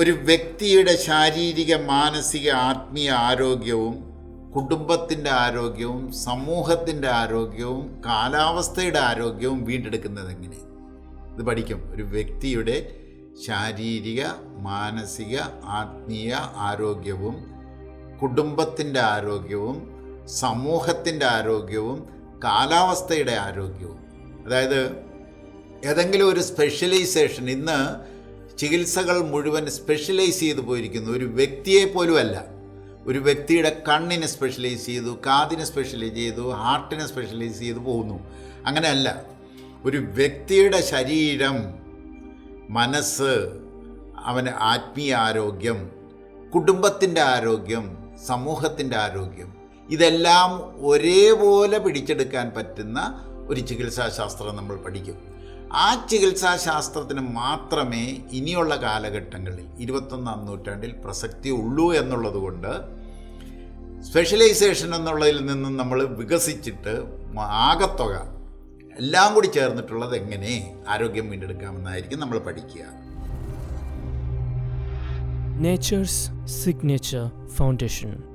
ഒരു വ്യക്തിയുടെ ശാരീരിക മാനസിക ആത്മീയ ആരോഗ്യവും കുടുംബത്തിന്റെ ആരോഗ്യവും സമൂഹത്തിന്റെ ആരോഗ്യവും കാലാവസ്ഥയുടെ ആരോഗ്യവും വീണ്ടെടുക്കുന്നത് എങ്ങനെ? ഇത് പഠിക്കും. ഒരു വ്യക്തിയുടെ ശാരീരിക മാനസിക ആത്മീയ ആരോഗ്യവും കുടുംബത്തിന്റെ ആരോഗ്യവും സമൂഹത്തിന്റെ ആരോഗ്യവും കാലാവസ്ഥയുടെ ആരോഗ്യവും. അതായത് ഏതെങ്കിലും ഒരു സ്പെഷ്യലൈസേഷൻ ഇന്ന് ചികിത്സകൾ മുഴുവൻ സ്പെഷ്യലൈസ് ചെയ്തു പോയിരിക്കുന്നു. ഒരു വ്യക്തിയെ പോലുമല്ല. ഒരു വ്യക്തിയുടെ കണ്ണിനെ സ്പെഷ്യലൈസ് ചെയ്തു കാതിനെ സ്പെഷ്യലൈസ് ചെയ്തു ഹാർട്ടിനെ സ്പെഷ്യലൈസ് ചെയ്തു പോകുന്നു. അങ്ങനെയല്ല. ഒരു വ്യക്തിയുടെ ശരീരം മനസ്സ് അവന് ആത്മീയ ആരോഗ്യം കുടുംബത്തിന്റെ ആരോഗ്യം സമൂഹത്തിന്റെ ആരോഗ്യം ഇതെല്ലാം ഒരേപോലെ പിടിച്ചെടുക്കാൻ പറ്റുന്ന ഒരു ചികിത്സാശാസ്ത്രം നമ്മൾ പഠിക്കും. ആ ചികിത്സാശാസ്ത്രത്തിന് മാത്രമേ ഇനിയുള്ള കാലഘട്ടങ്ങളിൽ ഇരുപത്തൊന്നാം നൂറ്റാണ്ടിൽ പ്രസക്തി ഉള്ളൂ എന്നുള്ളതുകൊണ്ട് സ്പെഷ്യലൈസേഷൻ എന്നുള്ളതിൽ നിന്നും നമ്മൾ വികസിച്ചിട്ട് ആകത്തുക. എല്ലാം കൂടി ചേർന്നിട്ടുള്ളത് എങ്ങനെ? ആരോഗ്യം വീണ്ടെടുക്കാമെന്നായിരിക്കും നമ്മൾ പഠിക്കുക. Nature's signature Foundation.